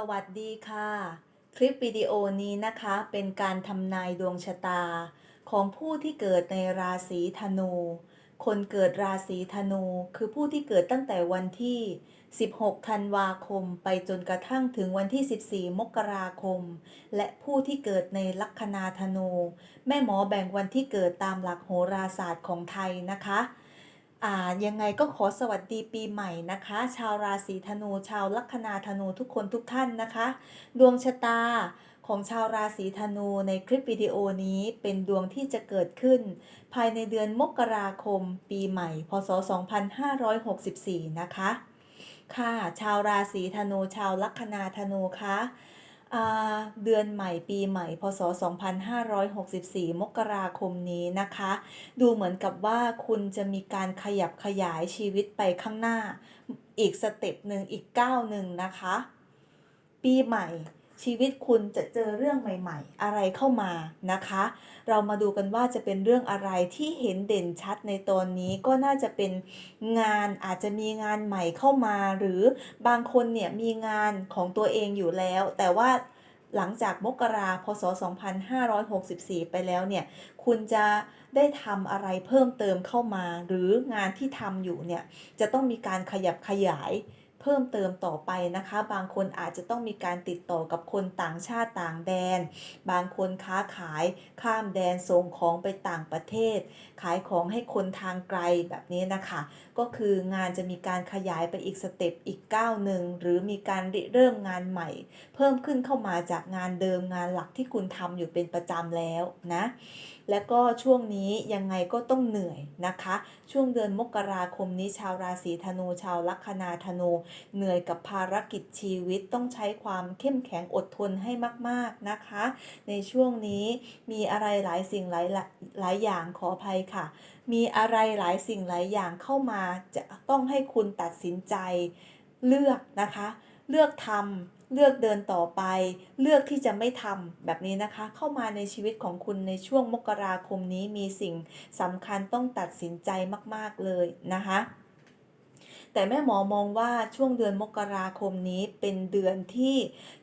สวัสดีค่ะ คลิปวิดีโอนี้นะคะเป็นการทำนายดวงชะตา ของผู้ที่เกิดในราศีธนู คนเกิดราศีธนูคือผู้ที่เกิดตั้งแต่วันที่ 16 ธันวาคม ไปจนกระทั่งถึงวันที่ 14 มกราคม และผู้ที่เกิดในลัคนาธนู แม่หมอแบ่งวันที่เกิดตามหลักโหราศาสตร์ของไทยนะคะ อ่ายังไงก็ขอสวัสดีปีใหม่นะคะ ชาวราศีธนู ชาวลัคนาธนูทุกคนทุกท่านนะคะ ดวงชะตาของชาวราศีธนูในคลิปวิดีโอนี้เป็นดวงที่จะเกิดขึ้น ภายในเดือนมกราคม ปีใหม่ พศ 2564 นะคะ ค่ะ ชาวราศีธนู ชาวลัคนาธนูคะ เดือนใหม่ปีใหม่ พศ 2564 มกราคมนี้นะคะ ดูเหมือนกับว่าคุณจะมีการขยับขยายชีวิตไปข้างหน้า อีกสเต็ปหนึ่งอีกก้าวหนึ่งนะคะ ปีใหม่ ชีวิตคุณจะเจอเรื่องใหม่ ๆ อะไรเข้ามานะคะ เรามาดูกันว่าจะเป็นเรื่องอะไรที่เห็นเด่นชัดในตอนนี้ก็น่าจะเป็นงานอาจจะมีงานใหม่เข้ามา หรือบางคนเนี่ยมีงานของตัวเองอยู่แล้ว แต่ว่าหลังจากมกราพศ 2564 ไปแล้วเนี่ย คุณจะได้ทำอะไรเพิ่มเติมเข้ามา หรืองานที่ทำอยู่เนี่ย จะต้องมีการขยับขยาย พิ่มเติมต่อไปนะคะ บางคนอาจจะต้องมีการติดต่อกับคนต่างชาติต่างแดน บางคนค้าขายข้ามแดนส่งของไปต่างประเทศ ขายของให้คนทางไกลแบบนี้นะคะ ก็คืองานจะมีการขยายไปอีกสเต็ปอีกก้าวหนึ่งหรือมีการเริ่มงานใหม่ เพิ่มขึ้นเข้ามาจากงานเดิมงานหลักที่คุณทำอยู่เป็นประจำแล้วนะ และก็ช่วงนี้ยังไงก็ต้องเหนื่อยนะคะ ช่วงเดือนมกราคมนี้ชาวราศีธนู ชาวลัคนาธนู เหนื่อยกับภารกิจชีวิตต้องใช้ความเข้มแข็งอดทนให้มาก ๆนะคะ ในช่วงนี้มีอะไรหลายสิ่งหลายหลายอย่างขออภัยค่ะ มีอะไรหลายสิ่งหลายอย่างเข้ามาจะต้องให้คุณตัดสินใจเลือกนะคะ เลือกทำ เลือกเดินต่อไป เลือกที่จะไม่ทำแบบนี้นะคะ เข้ามาในชีวิตของคุณในช่วงมกราคมนี้มีสิ่งสำคัญต้องตัดสินใจมาก ๆ เลยนะคะ แต่แม่หมอมองว่าช่วงเดือนมกราคมนี้เป็นเดือนที่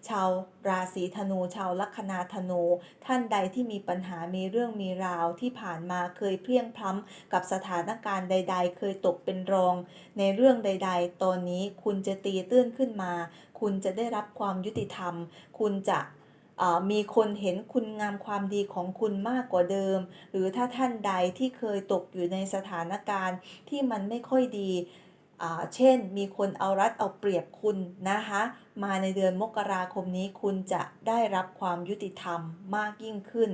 ชาวราศีธนู ชาวลัคนาธนู ท่านใดที่มีปัญหามีเรื่องมีราวที่ผ่านมาเคยเพลียงพล้ำกับสถานการณ์ใด ๆ เคยตกเป็นรอง ในเรื่องใด ๆ ตอนนี้คุณจะตีตื้นขึ้นมา คุณจะได้รับความยุติธรรม คุณจะมีคนเห็นคุณงามความดีของคุณมากกว่าเดิม หรือถ้าท่านใดที่เคยตกอยู่ในสถานการณ์ที่มันไม่ค่อยดี เช่น มีคนเอารัดเอาเปรียบคุณนะคะ มาในเดือนมกราคมนี้คุณจะได้รับความยุติธรรมมากยิ่งขึ้น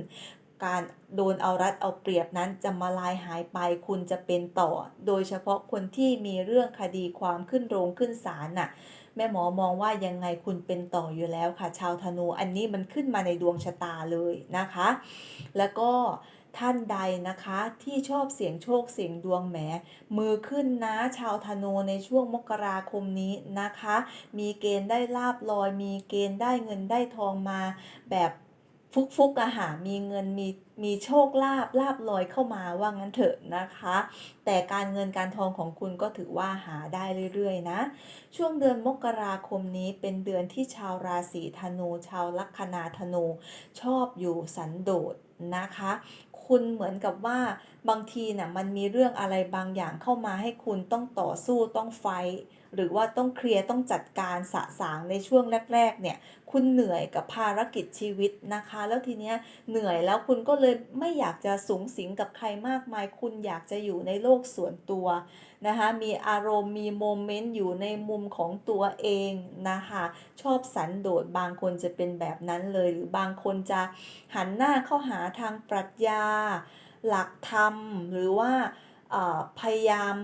การโดนเอารัดเอาเปรียบนั้นจะมาลายหายไปคุณจะเป็นต่อ โดยเฉพาะคนที่มีเรื่องคดีความขึ้นโรงขึ้นศาลน่ะแม่หมอมองว่ายังไงคุณเป็นต่ออยู่แล้วค่ะ ชาวธนูอันนี้มันขึ้นมาในดวงชะตาเลยนะคะ แล้วก็ ท่านใดนะคะที่ชอบเสียงโชคเสียงดวงแหม มือขึ้นนะชาวธนูในช่วงมกราคมนี้นะคะ มีเกณฑ์ได้ลาบลอย มีเกณฑ์ได้เงินได้ทองมาแบบฟุกฟุกอาหารมีเงินมีมีโชคลาบลาบลอยเข้ามาว่างั้นเถอะนะคะ แต่การเงินการทองของคุณก็ถือว่าหาได้เรื่อยๆนะ ช่วงเดือนมกราคมนี้เป็นเดือนที่ชาวราศีธนู ชาวลัคนาธนู ชอบอยู่สันโดษนะคะ คุณเหมือนกับว่าบางทีนะ่ะมันมีเรื่องอะไรบางอย่างเข้ามาให้คุณต้องต่อสู้ต้องไฟ หรือว่าต้องเคลียร์ต้องจัดการสะสางในช่วงแรกๆเนี่ยคุณเหนื่อยกับภารกิจชีวิตนะคะ แล้วทีเนี้ยเหนื่อยแล้วคุณก็เลยไม่อยากจะสูงสิงกับใครมากมาย คุณอยากจะอยู่ในโลกส่วนตัวนะคะมีอารมณ์มีโมเมนต์อยู่ในมุมของตัวเองนะคะชอบสันโดษบางคนจะเป็นแบบนั้นเลย หรือบางคนจะหันหน้าเข้าหาทางปรัชญา หลักธรรม หรือว่าพยายาม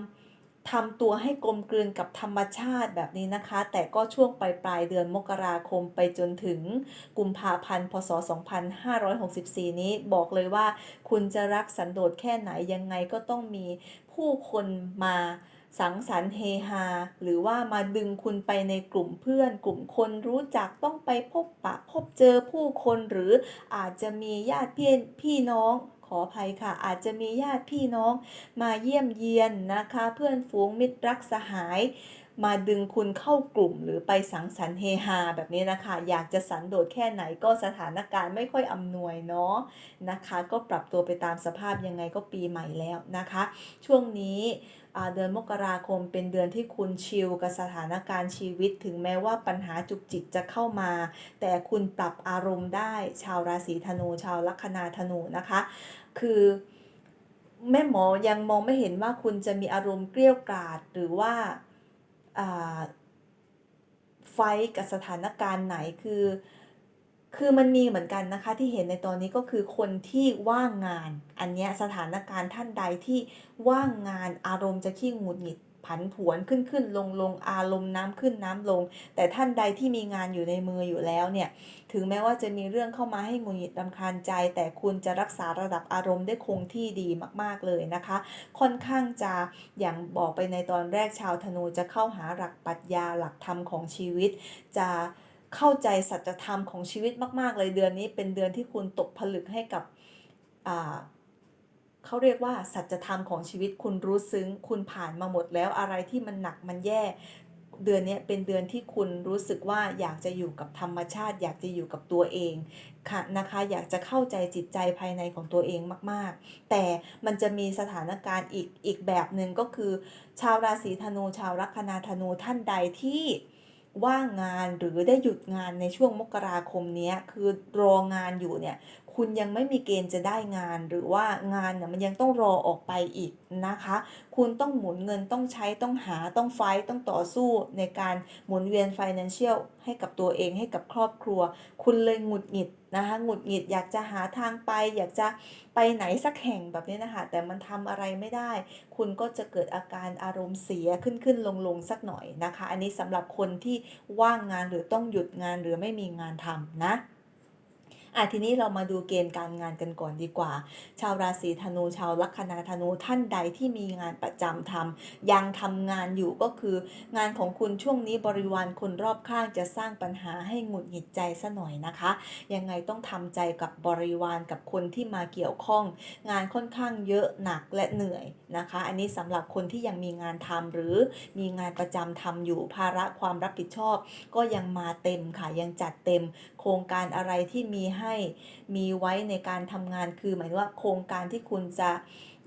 ทำตัวให้กลมกลืนกับธรรมชาติแบบนี้นะคะ แต่ก็ช่วงปลายปลายเดือนมกราคมไปจนถึงกุมภาพันธ์พศ 2564 นี้บอกเลยว่า คุณจะรักสันโดษแค่ไหนยังไงก็ต้องมีผู้คนมาสังสรรค์เฮฮาหรือว่ามาดึงคุณไปในกลุ่มเพื่อน กลุ่มคนรู้จักต้องไปพบปะพบเจอผู้คนหรืออาจจะมีญาติพี่พี่น้อง ขออภัยค่ะ อาจจะมีญาติพี่น้องมาเยี่ยมเยียนนะคะ เพื่อนฝูงมิตรรักสหาย มาดึงคุณเข้ากลุ่มหรือไปสังสรรค์เฮฮาแบบนี้นะคะ อยากจะสันโดษแค่ไหนก็สถานการณ์ไม่ค่อยอำนวยเนาะนะคะ ก็ปรับตัวไปตามสภาพยังไงก็ปีใหม่แล้วนะคะ ช่วงนี้เดือนมกราคมเป็นเดือนที่คุณชิลกับสถานการณ์ชีวิต ถึงแม้ว่าปัญหาจุกจิกจะเข้ามา แต่คุณปรับอารมณ์ได้ ชาวราศีธนู ชาวลัคนาธนูนะคะ คือแม่หมอยังมองไม่เห็นว่าคุณจะมีอารมณ์เกลี้ยวกราดหรือว่า ไฟกับสถานการณ์ไหนคือ คือมันมีเหมือนกันนะคะที่เห็นในตอนนี้ก็คือคนที่ว่างงาน อันเนี้ยสถานการณ์ท่านใดที่ว่างงานอารมณ์จะขี้งุดหงิด ผันผวนขึ้นขึ้นลงลงอารมณ์น้ำขึ้นน้ำลง แต่ท่านใดที่มีงานอยู่ในมืออยู่แล้วเนี่ยถึงแม้ว่าจะมีเรื่องเข้ามาให้หงุดหงิดรำคาญใจ แต่คุณจะรักษาระดับอารมณ์ได้คงที่ดีมาก ๆเลยนะคะ ค่อนข้างจะอย่างบอกไปในตอนแรกชาวธนูจะเข้าหาหลักปรัชญาหลักธรรมของชีวิต จะเข้าใจสัจธรรมของชีวิตมาก ๆ เลยเดือนนี้เป็นเดือนที่คุณตกผลึกให้กับอ่า เขาเรียกว่าสัจธรรมของชีวิตคุณรู้ซึ้ง คุณผ่านมาหมดแล้วอะไรที่มันหนักมันแย่ เดือนนี้เป็นเดือนที่คุณรู้สึกว่าอยากจะอยู่กับธรรมชาติ อยากจะอยู่กับตัวเองค่ะนะคะอยากจะเข้าใจจิตใจภายในของตัวเองมากๆ แต่มันจะมีสถานการณ์อีกอีกแบบหนึ่งก็คือ ชาวราศีธนูชาวลัคนาธนูท่านใดที่ว่างงานหรือได้หยุดงานในช่วงมกราคมนี้คือรองานอยู่เนี่ย คุณยังไม่มีเกณฑ์จะได้งาน หรือว่างานเนี่ยมันยังต้องรอออกไปอีกนะคะ คุณต้องหมุนเงินต้องใช้ต้องหาต้องไฟต้องต่อสู้ในการหมุนเวียน financial ให้กับตัวเองให้กับครอบครัว คุณเลยหงุดหงิดนะคะหงุดหงิดอยากจะหาทางไป อยากจะไปไหนสักแห่งแบบนี้นะคะแต่มันทำอะไรไม่ได้ คุณก็จะเกิดอาการอารมณ์เสียขึ้นขึ้นลงลงสักหน่อยนะคะ อันนี้สำหรับคนที่ว่างงานหรือต้องหยุดงานหรือไม่มีงานทำนะ อะทีนี้เรามาดูเกณฑ์การงานกันก่อนดีกว่า ชาวราศีธนูชาวลัคนาธนูท่านใดที่มีงานประจำทำยังทำงานอยู่ก็คือ งานของคุณช่วงนี้บริวารคนรอบข้างจะสร้างปัญหาให้หงุดหงิดใจซะหน่อยนะคะ ยังไงต้องทำใจกับบริวารกับคนที่มาเกี่ยวข้อง งานค่อนข้างเยอะหนักและเหนื่อยนะคะ อันนี้สำหรับคนที่ยังมีงานทำหรือมีงานประจำทำอยู่ภาระความรับผิดชอบ ก็ยังมาเต็มค่ะยังจัดเต็ม โครงการอะไรที่มีให้มีไว้ในการทำงานคือหมายถึงว่าโครงการที่คุณจะ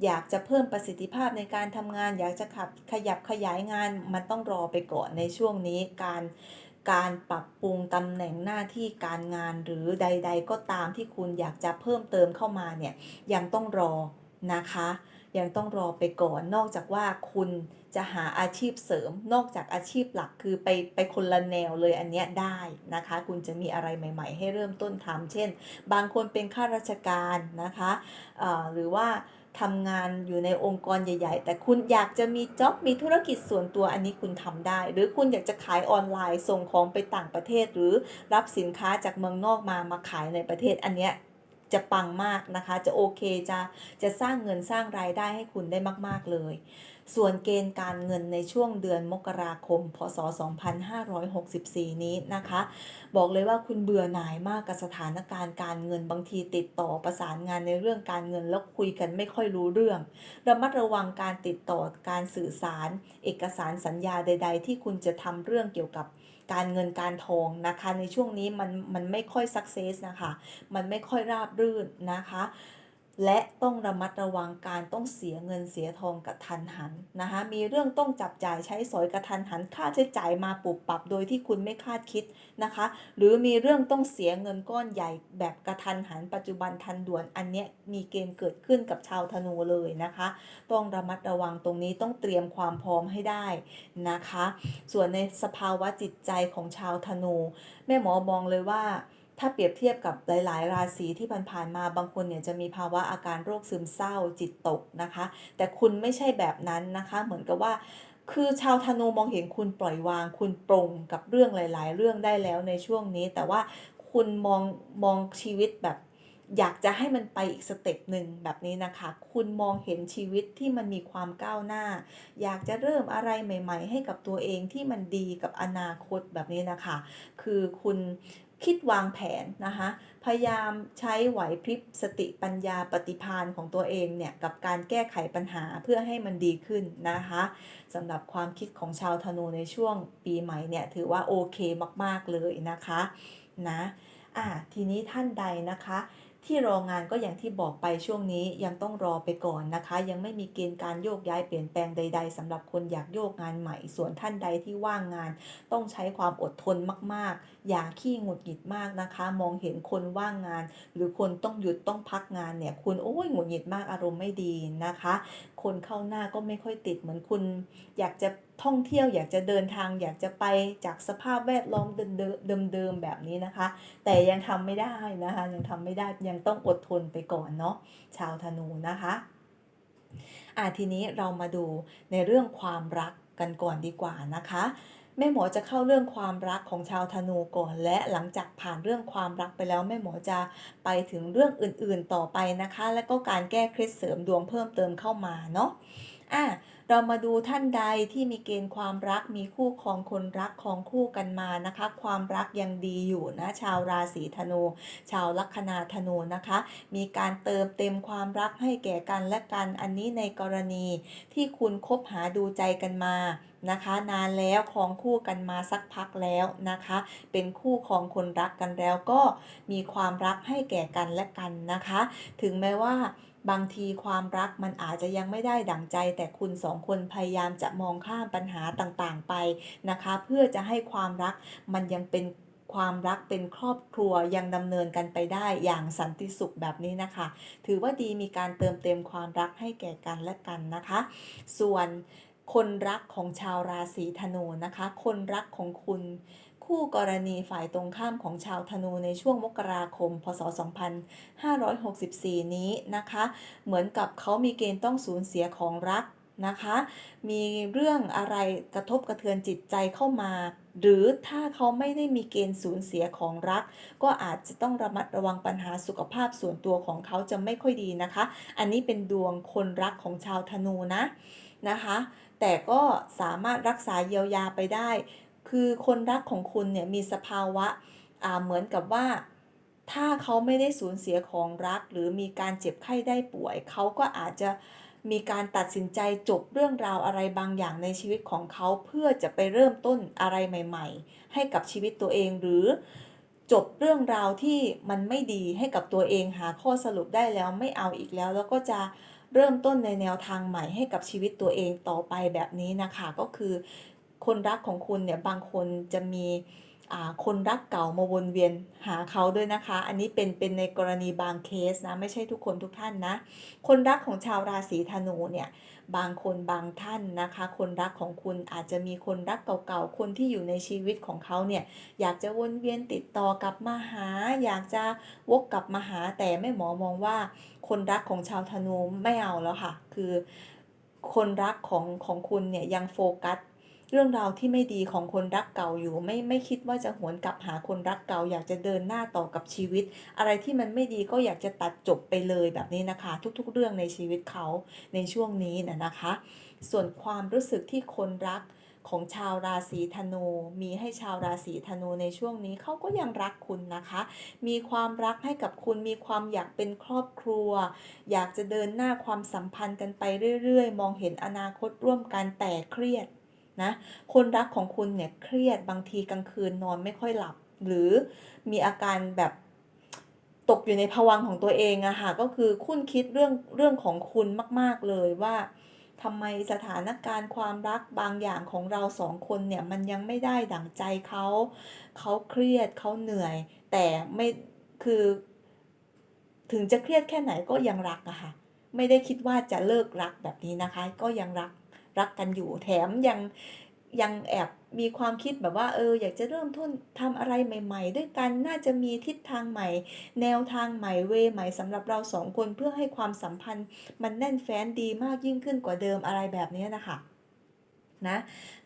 อยากจะเพิ่มประสิทธิภาพในการทำงาน อยากจะขับขยับขยายงานมันต้องรอไปก่อนในช่วงนี้การการปรับปรุงตำแหน่งหน้าที่การงานหรือใด ๆ ก็ตามที่คุณอยากจะเพิ่มเติมเข้ามาเนี่ยยังต้องรอนะคะ ยังต้องรอไปก่อนนอกจากว่าคุณ จะหาอาชีพเสริมนอกจากอาชีพหลักคือไปไปคนละแนวเลยอันเนี้ยได้นะคะ คุณจะมีอะไรใหม่ ๆ ให้เริ่มต้นทำเช่น บางคนเป็นข้าราชการนะคะเอ่อหรือว่าทำงานอยู่ในองค์กรใหญ่ ๆ แต่คุณอยากจะมีจ็อบมีธุรกิจส่วนตัวอันนี้คุณทำได้ หรือคุณอยากจะขายออนไลน์ส่งของไปต่างประเทศ หรือรับสินค้าจากเมืองนอกมามาขายในประเทศอันเนี้ยจะปังมากนะคะ จะโอเคจะจะสร้างเงินสร้างรายได้ให้คุณได้มาก ๆ เลย ส่วนเกณฑ์การเงินในช่วงเดือนมกราคม พศ 2564 นี้นะคะ บอกเลยว่าคุณเบื่อหน่ายมากกับสถานการณ์การเงินบางทีติดต่อประสานงานในเรื่องการเงินแล้วคุยกันไม่ค่อยรู้เรื่อง ระมัดระวังการติดต่อการสื่อสาร เอกสารสัญญาใด ๆ ที่คุณจะทำเรื่องเกี่ยวกับการเงินการทองนะคะ ในช่วงนี้มันมันไม่ค่อยสักเซสนะคะ มันไม่ค่อยราบรื่นนะคะ และต้องระมัดระวังการต้องเสียเงินเสียทองกระทันหันนะคะมีเรื่องต้องจับจ่ายใช้สอยกระทันหัน ค่าใช้จ่ายมาปุบปับโดยที่คุณไม่คาดคิดนะคะ หรือมีเรื่องต้องเสียเงินก้อนใหญ่แบบกระทันหัน ปัจจุบันทันด่วนอันเนี้ยมีเกณฑ์เกิดขึ้นกับชาวธนูเลยนะคะ ต้องระมัดระวังตรงนี้ต้องเตรียมความพร้อมให้ได้นะคะ ส่วนในสภาวะจิตใจของชาวธนู แม่หมอมองเลยว่า ถ้าเปรียบเทียบกับหลาย ๆ ราศีที่ผ่านๆมาบางคนเนี่ยจะมีภาวะอาการโรคซึมเศร้าจิตตกนะคะ แต่คุณไม่ใช่แบบนั้นนะคะ เหมือนกับว่าคือชาวธนูมองเห็นคุณปล่อยวาง คุณปรงกับเรื่องหลาย ๆ เรื่องได้แล้วในช่วงนี้ แต่ว่าคุณมองมองชีวิตแบบอยากจะให้มันไปอีกสเต็ปหนึ่งแบบนี้นะคะ คุณมองเห็นชีวิตที่มันมีความก้าวหน้า อยากจะเริ่มอะไรใหม่ ๆ ให้กับตัวเองที่มันดีกับอนาคตแบบนี้นะคะ คือคุณ คิดวางแผนนะคะ พยายามใช้ไหวพริบสติปัญญาปฏิภาณของตัวเองเนี่ยกับการแก้ไขปัญหาเพื่อให้มันดีขึ้นนะคะสำหรับความคิดของชาวธนูในช่วงปีใหม่เนี่ยถือว่าโอเคมากๆเลยนะคะนะอะทีนี้ท่านใดนะคะที่รองานก็อย่างที่บอกไปช่วงนี้ยังต้องรอไปก่อนนะคะ ยังไม่มีเกณฑ์การโยกย้ายเปลี่ยนแปลงใด ๆสำหรับคนอยากโยกงานใหม่ ส่วนท่านใดที่ว่างงาน ต้องใช้ความอดทนมากๆ อย่าขี้หงุดหงิดมากนะคะ มองเห็นคนว่างงาน หรือคนต้องหยุดต้องพักงานเนี่ยคุณโอ้ยหงุดหงิดมากอารมณ์ไม่ดีนะคะ คนเข้าหน้าก็ไม่ค่อยติดเหมือนคุณ อยากจะท่องเที่ยวอยากจะเดินทางอยากจะไปจากสภาพแวดล้อมเดิมๆแบบนี้นะคะ แต่ยังทำไม่ได้นะคะ ยังทำไม่ได้ยังต้องอดทนไปก่อนเนาะชาวธนูนะคะอะทีนี้เรามาดูในเรื่องความรักกันก่อนดีกว่านะคะ แม่หมอจะเข้าเรื่องความรักของชาวธนูก่อน และหลังจากผ่านเรื่องความรักไปแล้วแม่หมอจะไปถึงเรื่องอื่นๆต่อไปนะคะ และก็การแก้เคล็ดเสริมดวงเพิ่มเติมเข้ามาเนาะอะ เรามาดูท่านใดที่มีเกณฑ์ความรักมีคู่ครองคนรักของคู่กันมานะคะ ความรักยังดีอยู่นะ ชาวราศีธนู ชาวลัคนาธนูนะคะ มีการเติมเต็มความรักให้แก่กันและกันอันนี้ในกรณีที่คุณคบหาดูใจกันมานะคะนานแล้วครองคู่กันมาสักพักแล้วนะคะ เป็นคู่ครองคนรักกันแล้วก็มีความรักให้แก่กันและกันนะคะ ถึงแม้ว่า บางทีความรักมันอาจจะยังไม่ได้ดั่งใจ แต่คุณสองคนพยายามจะมองข้ามปัญหาต่างๆไปนะคะ เพื่อจะให้ความรักมันยังเป็นความรักเป็นครอบครัวยังดำเนินกันไปได้อย่างสันติสุขแบบนี้นะคะ ถือว่าดีมีการเติมเต็มความรักให้แก่กันและกันนะคะ ส่วนคนรักของชาวราศีธนูนะคะ คนรักของคุณ คู่กรณีฝ่ายตรงข้ามของชาวธนูในช่วงมกราคม พศ 2564 นี้นะคะ เหมือนกับเขามีเกณฑ์ต้องสูญเสียของรักนะคะ มีเรื่องอะไรกระทบกระเทือนจิตใจเข้ามา หรือถ้าเขาไม่ได้มีเกณฑ์สูญเสียของรัก ก็อาจจะต้องระมัดระวังปัญหาสุขภาพส่วนตัวของเขาจะไม่ค่อยดีนะคะ อันนี้เป็นดวงคนรักของชาวธนูนะนะคะ แต่ก็สามารถรักษาเยียวยาไปได้ คือคนรักของคุณเนี่ยมีสภาวะเหมือนกับว่า ถ้าเขาไม่ได้สูญเสียของรัก หรือมีการเจ็บไข้ได้ป่วย เขาก็อาจจะมีการตัดสินใจจบเรื่องราวอะไรบางอย่างในชีวิตของเขาเพื่อจะไปเริ่มต้นอะไรใหม่ ๆ ให้กับชีวิตตัวเองหรือจบเรื่องราวที่มันไม่ดีให้กับตัวเองหาข้อสรุปได้แล้วไม่เอาอีกแล้ว แล้วก็จะเริ่มต้นในแนวทางใหม่ให้กับชีวิตตัวเองต่อไปแบบนี้นะคะ ก็คือ คนรักของคุณเนี่ยบางคนจะมีคนรักเก่ามาวนเวียนหาเขาด้วยนะคะ อันนี้เป็นเป็นในกรณีบางเคสนะ ไม่ใช่ทุกคนทุกท่านนะ คนรักของชาวราศีธนูเนี่ย บางคนบางท่านนะคะ คนรักของคุณอาจจะมีคนรักเก่าๆ คนที่อยู่ในชีวิตของเขาเนี่ย อยากจะวนเวียนติดต่อกลับมาหา อยากจะวกกลับมาหา แต่แม่หมอมองว่า คนรักของชาวธนูไม่เอาแล้วค่ะ คือ คนรักของของคุณเนี่ยยังโฟกัส เรื่องราวที่ไม่ดีของคนรักเก่าอยู่ ไม่ไม่คิดว่าจะหวนกลับหาคนรักเก่า อยากจะเดินหน้าต่อกับชีวิต อะไรที่มันไม่ดีก็อยากจะตัดจบไปเลยแบบนี้นะคะ ทุกๆ เรื่องในชีวิตเขาในช่วงนี้นะนะคะ ส่วนความรู้สึกที่คนรักของชาวราศีธนู มีให้ชาวราศีธนูในช่วงนี้เขาก็ยังรักคุณนะคะ มีความรักให้กับคุณ มีความอยากเป็นครอบครัว อยากจะเดินหน้าความสัมพันธ์กันไปเรื่อยๆ มองเห็นอนาคตร่วมกันแต่เครียด นะคนรักของคุณเนี่ยเครียดบางทีกลางคืนนอนไม่ค่อยหลับ หรือมีอาการแบบตกอยู่ในภวังของตัวเองอะค่ะก็คือคุณคิดเรื่องเรื่องของคุณมาก ๆเลยว่าทำไมสถานการณ์ความรักบางอย่างของเราสองคนเนี่ยมันยังไม่ได้ดั่งใจเขาเขาเครียดเขาเหนื่อย แต่ไม่คือ ถึงจะเครียดแค่ไหนก็ยังรักอะค่ะ ไม่ได้คิดว่าจะเลิกรักแบบนี้นะคะ ก็ยังรัก รักกันอยู่แถมยังยังแอบมีความคิดแบบว่าเอออยากจะเริ่มต้นทำอะไรใหม่ ๆ ด้วยกันน่าจะมีทิศทางใหม่ แนวทางใหม่เวใหม่สำหรับเราสองคนเพื่อให้ความสัมพันธ์ มันแน่นแฟ้นดีมากยิ่งขึ้นกว่าเดิมอะไรแบบนี้นะคะนะ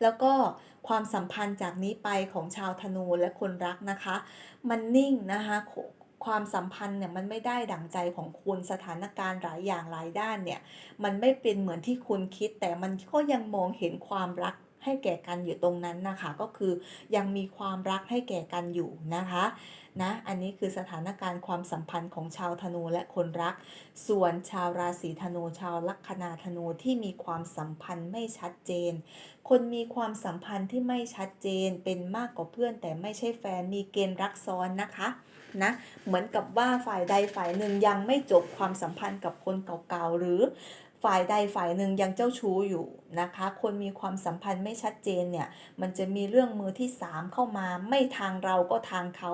แล้วก็ความสัมพันธ์จากนี้ไปของชาวธนูและคนรักนะคะ มันนิ่งนะคะ ความสัมพันธ์เนี่ยมันไม่ได้ดั่งใจของคุณสถานการณ์หลายอย่างหลายด้านเนี่ยมันไม่เป็นเหมือนที่คุณคิด แต่มันก็ยังมองเห็นความรักให้แก่กันอยู่ตรงนั้นนะคะ ก็คือยังมีความรักให้แก่กันอยู่นะคะนะอันนี้คือสถานการณ์ความสัมพันธ์ของชาวธนูและคนรัก ส่วนชาวราศีธนูชาวลัคนาธนูที่มีความสัมพันธ์ไม่ชัดเจน คนมีความสัมพันธ์ที่ไม่ชัดเจนเป็นมากกว่าเพื่อนแต่ไม่ใช่แฟนมีเกณฑ์รักซ้อนนะคะ นะเหมือนกับว่าฝ่ายใดฝ่ายหนึ่งยังไม่จบความสัมพันธ์กับคนเก่าๆ หรือฝ่ายใดฝ่ายหนึ่งยังเจ้าชู้อยู่นะคะ คนมีความสัมพันธ์ไม่ชัดเจนเนี่ย มันจะมีเรื่องมือที่ 3 เข้ามาไม่ทางเราก็ทางเขา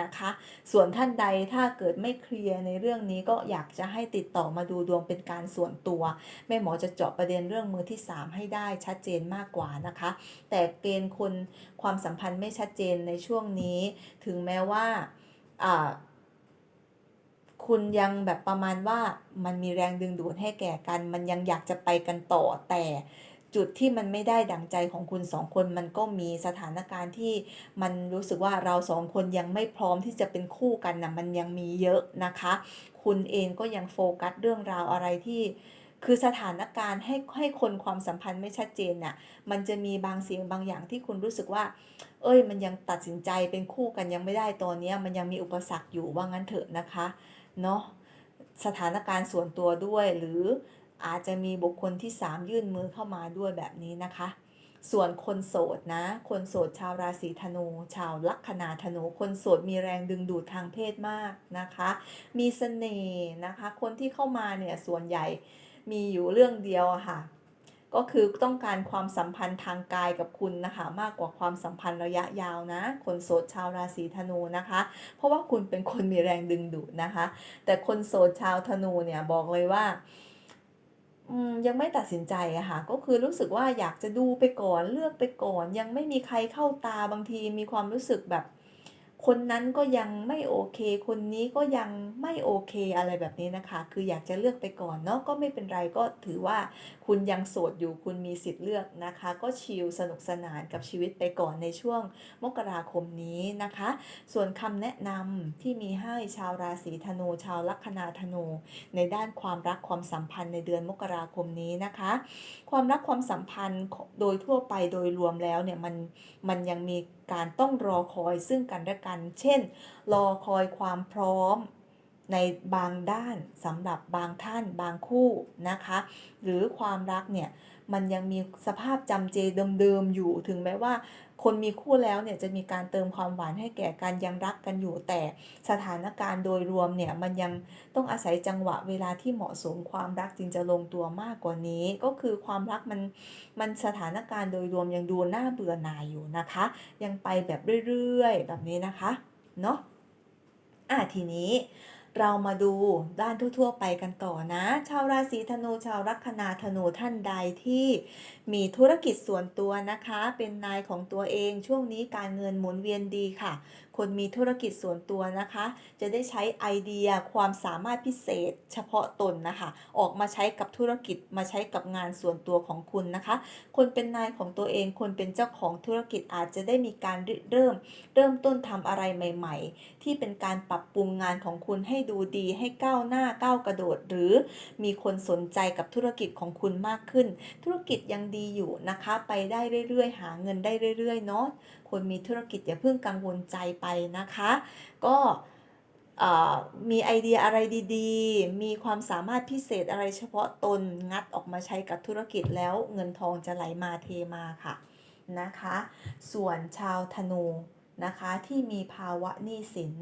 นะคะ ส่วนท่านใดถ้าเกิดไม่เคลียร์ในเรื่องนี้ก็อยากจะให้ติดต่อมาดูดวงเป็นการส่วนตัว แม่หมอจะเจาะประเด็นเรื่องมือที่ 3 ให้ได้ชัดเจนมากกว่านะคะ แต่เกณฑ์คนความสัมพันธ์ไม่ชัดเจนในช่วงนี้ ถึงแม้ว่าอ่า คุณยังแบบประมาณว่ามันมีแรงดึงดูดให้แก่กัน มันยังอยากจะไปกันต่อแต่จุดที่มันไม่ได้ดังใจของคุณสองคนมันก็มีสถานการณ์ที่มันรู้สึกว่าเราสองคนยังไม่พร้อมที่จะเป็นคู่กันนะมันยังมีเยอะนะคะ คุณเองก็ยังโฟกัสเรื่องราวอะไรที่ คือสถานการณ์ให้ให้คนความสัมพันธ์ไม่ชัดเจนน่ะ มันจะมีบางเสิ่งบางอย่างที่คุณรู้สึกว่า เอ้ย มันยังตัดสินใจเป็นคู่กันยังไม่ได้ตอนนี้มันยังมีอุปสรรคอยู่ว่างั้นเถอะนะคะ เนาะสถานการณ์ส่วนตัวด้วย หรืออาจจะมีบุคคลที่ 3 ยื่นมือเข้ามาด้วยแบบนี้นะคะ ส่วนคนโสดนะ คนโสดชาวราศีธนู ชาวลัคนาธนู คนโสดมีแรงดึงดูดทางเพศมากนะคะ มีเสน่ห์นะคะ คนที่เข้ามาเนี่ยส่วนใหญ่ มีอยู่เรื่องเดียวอะค่ะ ก็คือต้องการความสัมพันธ์ทางกายกับคุณนะคะ มากกว่าความสัมพันธ์ระยะยาวนะ คนโสดชาวราศีธนูนะคะ เพราะว่าคุณเป็นคนมีแรงดึงดูดนะคะ แต่คนโสดชาวธนูเนี่ยบอกเลยว่ายังไม่ตัดสินใจอะค่ะ ก็คือรู้สึกว่าอยากจะดูไปก่อนเลือกไปก่อน ยังไม่มีใครเข้าตาบางทีมีความรู้สึกแบบ คนนั้นก็ยังไม่โอเค คนนี้ก็ยังไม่โอเคอะไรแบบนี้นะคะ คืออยากจะเลือกไปก่อนเนาะก็ไม่เป็นไรก็ถือว่าคุณยังโสดอยู่คุณมีสิทธิ์เลือกนะคะ ก็ชิลสนุกสนานกับชีวิตไปก่อนในช่วงมกราคมนี้นะคะ ส่วนคำแนะนำที่มีให้ชาวราศีธนูชาวลัคนาธนูในด้านความรักความสัมพันธ์ในเดือนมกราคมนี้นะคะ ความรักความสัมพันธ์โดยทั่วไปโดยรวมแล้วเนี่ยมันมันยังมี การต้องรอคอยซึ่งกันและกัน เช่น รอคอยความพร้อมในบางด้านสำหรับบางท่านบางคู่นะคะ หรือความรักเนี่ยมันยังมีสภาพจำเจเดิมๆอยู่ถึงแม้ว่า คนมีคู่แล้วเนี่ยจะมีการเติมความหวานให้แก่กันยังรักกันอยู่ แต่สถานการณ์โดยรวมเนี่ยมันยังต้องอาศัยจังหวะเวลาที่เหมาะสมความรักจึงจะลงตัวมากกว่านี้ ก็คือความรักมันมันสถานการณ์โดยรวมยังดูน่าเบื่อหน่ายอยู่นะคะ ยังไปแบบเรื่อยๆ แบบนี้นะคะเนาะอะทีนี้เรามาดูด้านทั่ว ๆ ไปกันต่อนะ ชาวราศีธนูชาวลัคนาธนูท่านใดที่ มีธุรกิจส่วนตัวนะคะ เป็นนายของตัวเองช่วงนี้การเงินหมุนเวียนดีค่ะ คนมีธุรกิจส่วนตัวนะคะ จะได้ใช้ไอเดียความสามารถพิเศษ เฉพาะตนนะคะ ออกมาใช้กับธุรกิจมาใช้กับงานส่วนตัวของคุณนะคะ คนเป็นนายของตัวเอง คนเป็นเจ้าของธุรกิจอาจจะได้มีการเริ่ม เริ่มต้นทำอะไรใหม่ ๆ ที่เป็นการปรับปรุงงานของคุณให้ดูดีให้ก้าวหน้าก้าวกระโดด หรือมีคนสนใจกับธุรกิจของคุณมากขึ้น ธุรกิจยังดีอยู่นะคะ ไปได้เรื่อยๆ หาเงินได้เรื่อยๆเนาะคนมีธุรกิจอย่าเพิ่งกังวลใจไปนะคะ ก็มีไอเดียอะไรดีๆ มีความสามารถพิเศษอะไรเฉพาะตนงัดออกมาใช้กับธุรกิจแล้วเงินทองจะไหลมาเทมาค่ะนะคะ ส่วนชาวธนูนะคะที่มีภาวะหนี้สิน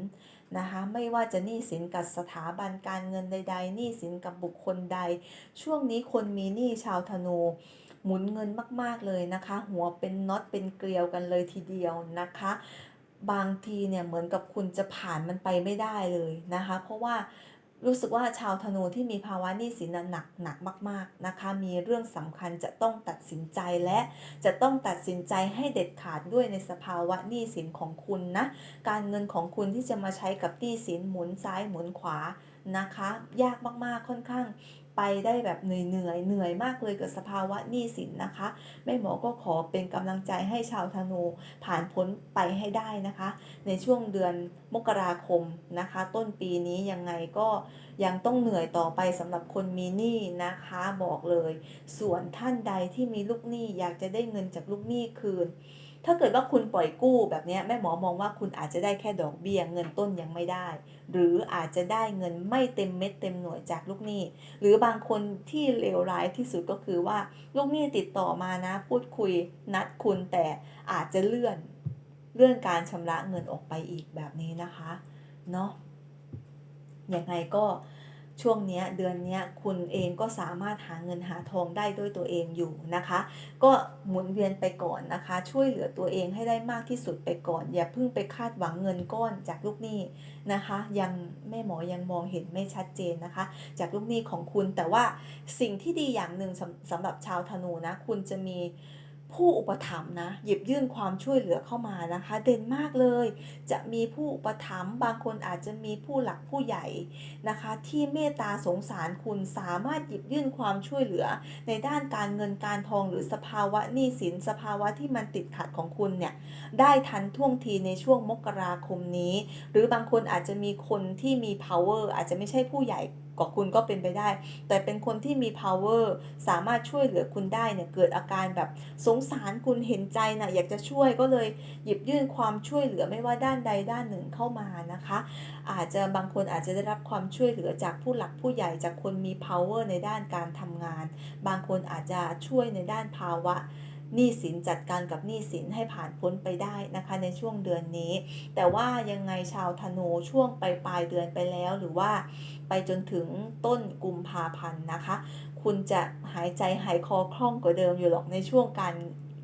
นะคะไม่ว่าจะหนี้สินกับสถาบันการเงินใดๆหนี้สินกับบุคคลใด ช่วงนี้คนมีหนี้ชาวธนู หมุนเงินมากๆเลยนะคะ หัวเป็นน็อตเป็นเกลียวกันเลยทีเดียวนะคะ บางทีเนี่ยเหมือนกับคุณจะผ่านมันไปไม่ได้เลยนะคะ เพราะว่ารู้สึกว่าชาวธนูที่มีภาวะหนี้สินหนักหนักมาก ๆนะคะ มีเรื่องสำคัญจะต้องตัดสินใจและจะต้องตัดสินใจให้เด็ดขาดด้วยในสภาวะหนี้สินของคุณนะ การเงินของคุณที่จะมาใช้กับหนี้สินหมุนซ้ายหมุนขวานะคะ ยากมากๆค่อนข้าง ไปได้แบบเหนื่อยเหนื่อยเหนื่อยมากเลยกับสภาวะหนี้สินนะคะ แม่หมอก็ขอเป็นกำลังใจให้ชาวธนูผ่านพ้นไปให้ได้นะคะ ในช่วงเดือนมกราคมนะคะ ต้นปีนี้ยังไงก็ยังต้องเหนื่อยต่อไปสำหรับคนมีหนี้นะคะบอกเลย ส่วนท่านใดที่มีลูกหนี้อยากจะได้เงินจากลูกหนี้คืน ถ้าเกิดว่าคุณปล่อยกู้แบบนี้แม่หมอมองว่าคุณอาจจะได้แค่ดอกเบี้ยเงินต้นยังไม่ได้ หรืออาจจะได้เงินไม่เต็มเม็ดเต็มหน่วยจากลูกหนี้ หรือบางคนที่เลวร้ายที่สุดก็คือว่าลูกหนี้ติดต่อมานะ พูดคุยนัดคุณแต่อาจจะเลื่อนเลื่อนการชำระเงินออกไปอีกแบบนี้นะคะเนาะยังไงก็ ช่วงนี้เดือนนี้คุณเองก็สามารถหาเงินหาทองได้ด้วยตัวเองอยู่นะคะ ก็หมุนเวียนไปก่อนนะคะ ช่วยเหลือตัวเองให้ได้มากที่สุดไปก่อน อย่าเพิ่งไปคาดหวังเงินก้อนจากลูกหนี้นะคะ ยังแม่หมอยังมองเห็นไม่ชัดเจนนะคะ จากลูกหนี้ของคุณแต่ว่าสิ่งที่ดีอย่างหนึ่งสำสำหรับชาวธนูนะ คุณจะมี ผู้อุปถัมภ์นะหยิบยื่นความช่วยเหลือเข้ามานะคะ เด่นมากเลย จะมีผู้อุปถัมภ์บางคนอาจจะมีผู้หลักผู้ใหญ่นะคะ ที่เมตตาสงสารคุณสามารถหยิบยื่นความช่วยเหลือ ในด้านการเงินการทองหรือสภาวะหนี้สินสภาวะที่มันติดขัดของคุณเนี่ยได้ทันท่วงทีในช่วงมกราคมนี้ หรือบางคนอาจจะมีคนที่มี power อาจจะไม่ใช่ผู้ใหญ่ กว่าคุณก็เป็นไปได้ แต่เป็นคนที่มี power สามารถช่วยเหลือคุณได้เนี่ยเกิดอาการแบบสงสารคุณเห็นใจนะอยากจะช่วยก็เลยหยิบยื่นความช่วยเหลือไม่ว่าด้านใดด้านหนึ่งเข้ามานะคะ อาจจะบางคนอาจจะได้รับความช่วยเหลือจากผู้หลักผู้ใหญ่จากคนมี power ในด้านการทำงาน บางคนอาจจะช่วยในด้านภาวะ หนี้สินจัดการกับหนี้สินให้ผ่านพ้นไปได้นะคะในช่วงเดือนนี้ แต่ว่ายังไงชาวธนูช่วงปลายปลายเดือนไปแล้วหรือว่าไปจนถึงต้นกุมภาพันธ์นะคะ คุณจะหายใจหายคอคล่องกว่าเดิมอยู่หรอกในช่วงการ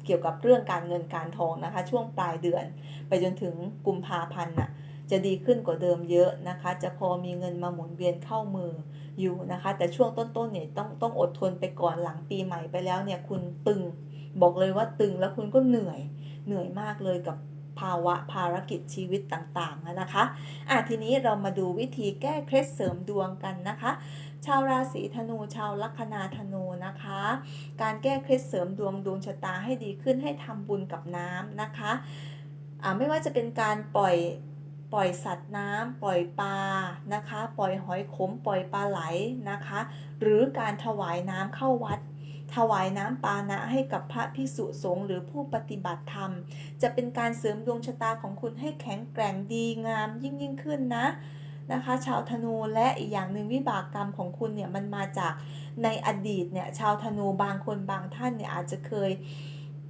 เกี่ยวกับเรื่องการเงินการทองนะคะ ช่วงปลายเดือน ไปจนถึงกุมภาพันธ์น่ะจะดีขึ้นกว่าเดิมเยอะนะคะ จะพอมีเงินมาหมุนเวียนเข้ามืออยู่นะคะ แต่ช่วงต้นๆเนี่ยต้องต้องอดทนไปก่อนหลังปีใหม่ไปแล้วเนี่ยคุณตึง บอกเลยว่าตึงแล้วคุณก็เหนื่อยเหนื่อยมากเลยกับภาวะภารกิจชีวิตต่างๆนะคะอะทีนี้เรามาดูวิธีแก้เคล็ดเสริมดวงกันนะคะ ชาวราศีธนู ชาวลัคนาธนูนะคะ การแก้เคล็ดเสริมดวงดวงชะตาให้ดีขึ้นให้ทำบุญกับน้ำนะคะอ่าไม่ว่าจะเป็นการปล่อยปล่อยสัตว์น้ำปล่อยปลานะคะ ปล่อยหอยขม ปล่อยปลาไหลนะคะ หรือการถวายน้ำเข้าวัด ถวายน้ำปานะให้กับพระภิกษุสงฆ์หรือผู้ปฏิบัติธรรม จะเป็นการเสริมดวงชะตาของคุณให้แข็งแกร่งดีงามยิ่งยิ่งขึ้นนะนะคะ ชาวธนูและอีกอย่างหนึ่งวิบากกรรมของคุณเนี่ยมันมาจากในอดีตเนี่ยชาวธนูบางคนบางท่านเนี่ยอาจจะเคย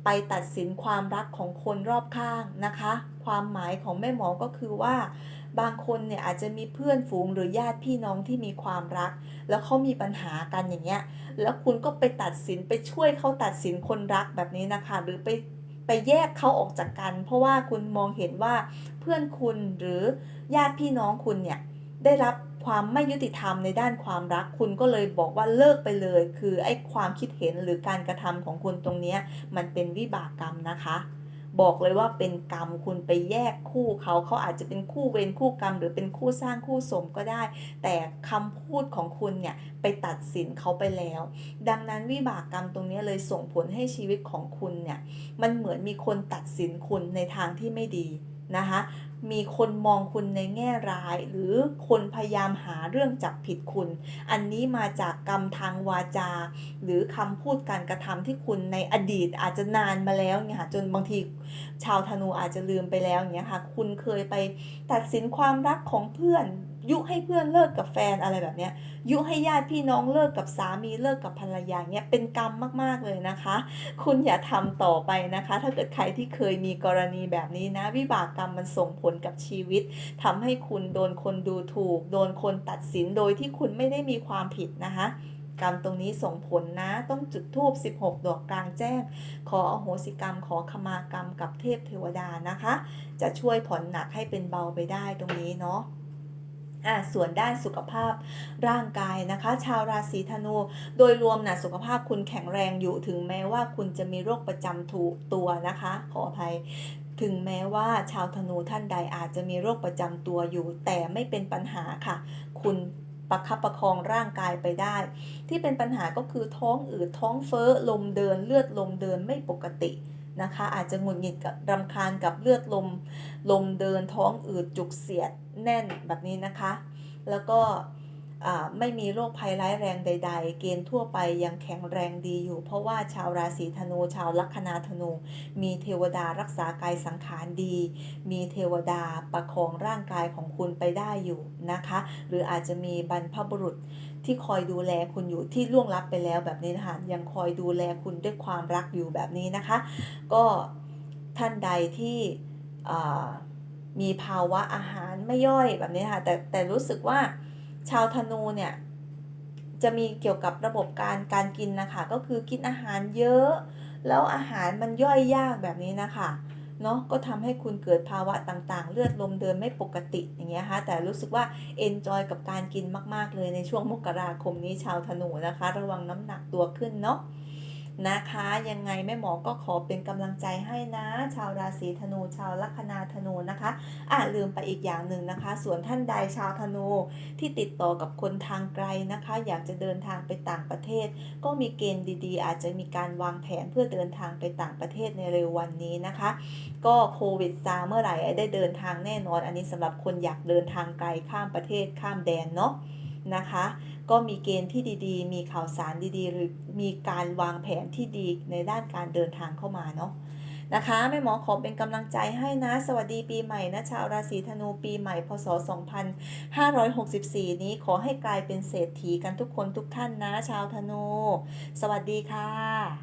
ไปตัดสินความรักของคนรอบข้างนะคะ ความหมายของแม่หมอก็คือว่า บางคนเนี่ยอาจจะมีเพื่อนฝูงหรือญาติพี่น้องที่มีความรัก แล้วเขามีปัญหากันอย่างเงี้ย แล้วคุณก็ไปตัดสินไปช่วยเขาตัดสินคนรักแบบนี้นะคะ หรือไปไปแยกเขาออกจากกัน เพราะว่าคุณมองเห็นว่าเพื่อนคุณหรือญาติพี่น้องคุณเนี่ยได้รับความไม่ยุติธรรมในด้านความรักคุณก็เลยบอกว่าเลิกไปเลย คือไอ้ความคิดเห็นหรือการกระทำของคุณตรงเนี้ยมันเป็นวิบากกรรมนะคะ บอกเลยว่าเป็นกรรมคุณไปแยกคู่เขาเขาอาจจะเป็นคู่เวรคู่กรรม หรือเป็นคู่สร้างคู่สมก็ได้ แต่คำพูดของคุณเนี่ยไปตัดสินเขาไปแล้ว ดังนั้นวิบากกรรมตรงนี้เลยส่งผลให้ชีวิตของคุณเนี่ยมันเหมือนมีคนตัดสินคุณในทางที่ไม่ดีนะคะ มีคนมองคุณในแง่ร้าย หรือคนพยายามหาเรื่องจับผิดคุณ อันนี้มาจากกรรมทางวาจา หรือคำพูดการกระทำที่คุณในอดีตอาจจะนานมาแล้วเนี่ยค่ะจนบางทีชาวธนูอาจจะลืมไปแล้วเนี่ยค่ะคุณเคยไปตัดสินความรักของเพื่อน ยุให้เพื่อนเลิกกับแฟนอะไรแบบเนี้ย ยุให้ญาติพี่น้องเลิกกับสามีเลิกกับภรรยาเนี้ยเป็นกรรมมากๆเลยนะคะ คุณอย่าทำต่อไปนะคะ ถ้าเกิดใครที่เคยมีกรณีแบบนี้นะ วิบากกรรมมันส่งผลกับชีวิตทำให้คุณโดนคนดูถูก โดนคนตัดสินโดยที่คุณไม่ได้มีความผิดนะคะกรรมตรงนี้ส่งผลนะต้องจุดธูป16 ดอกกลางแจ้ง ขออโหสิกรรม ขอขมากรรมกับเทพเทวดานะคะ จะช่วยผ่อนหนักให้เป็นเบาไปได้ตรงนี้เนาะ อะส่วนด้านสุขภาพร่างกายนะคะ ชาวราศีธนู โดยรวมนะสุขภาพคุณแข็งแรงอยู่ถึงแม้ว่าคุณจะมีโรคประจำถูตัวนะคะ ขออภัยถึงแม้ว่าชาวธนูท่านใดอาจจะมีโรคประจำตัวอยู่ แต่ไม่เป็นปัญหาค่ะ คุณประคับประคองร่างกายไปได้ ที่เป็นปัญหาก็คือท้องอืดท้องเฟ้อลมเดินเลือดลมเดินไม่ปกตินะคะ อาจจะหงุดหงิดกับรำคาญกับเลือดลม ลมเดินท้องอืดจุกเสียด แน่นแบบนี้นะคะ แล้วก็ไม่มีโรคภัยร้ายแรงใด ๆ เกณฑ์ทั่วไปยังแข็งแรงดีอยู่ เพราะว่าชาวราศีธนูชาวลัคนาธนู มีเทวดารักษากายสังขารดี มีเทวดาประคองร่างกายของคุณไปได้อยู่นะคะ หรืออาจจะมีบรรพบุรุษที่คอยดูแลคุณอยู่ที่ล่วงลับไปแล้วแบบนี้นะคะยังคอยดูแลคุณด้วยความรักอยู่แบบนี้นะคะ ก็ท่านใดที่ มีภาวะอาหารไม่ย่อยแบบนี้ค่ะแต่แต่รู้สึกว่าชาวธนูเนี่ยจะมีเกี่ยวกับระบบการการกินนะคะ ก็คือกินอาหารเยอะ แล้วอาหารมันย่อยยากแบบนี้นะคะเนาะก็ทำให้คุณเกิดภาวะต่างๆ เลือดลมเดินไม่ปกติอย่างเงี้ยค่ะแต่รู้สึกว่าเอนจอยกับการกินมากๆเลยในช่วงมกราคมนี้ชาวธนูนะคะ ระวังน้ำหนักตัวขึ้นเนาะ นะคะ ยังไงแม่หมอก็ขอเป็นกำลังใจให้นะ ชาวราศีธนู ชาวลัคนาธนูนะคะอะลืมไปอีกอย่างหนึ่งนะคะ ส่วนท่านใดชาวธนูที่ติดต่อกับคนทางไกลนะคะ อยากจะเดินทางไปต่างประเทศ ก็มีเกณฑ์ดีๆ อาจจะมีการวางแผนเพื่อเดินทางไปต่างประเทศในเร็ววันนี้นะคะ ก็โควิดซาเมื่อไหร่ได้เดินทางแน่นอน อันนี้สำหรับคนอยากเดินทางไกลข้ามประเทศข้ามแดนเนาะนะคะ ก็มีเกณฑ์ที่ดีๆ มีข่าวสารดีๆ หรือมีการวางแผนที่ดีในด้านการเดินทางเข้ามาเนาะนะคะแม่หมอขอเป็นกำลังใจให้นะ สวัสดีปีใหม่นะชาวราศีธนูปีใหม่พศ 2564 นี้ขอให้กลายเป็นเศรษฐีกันทุกคนทุกท่านนะชาวธนู สวัสดีค่ะ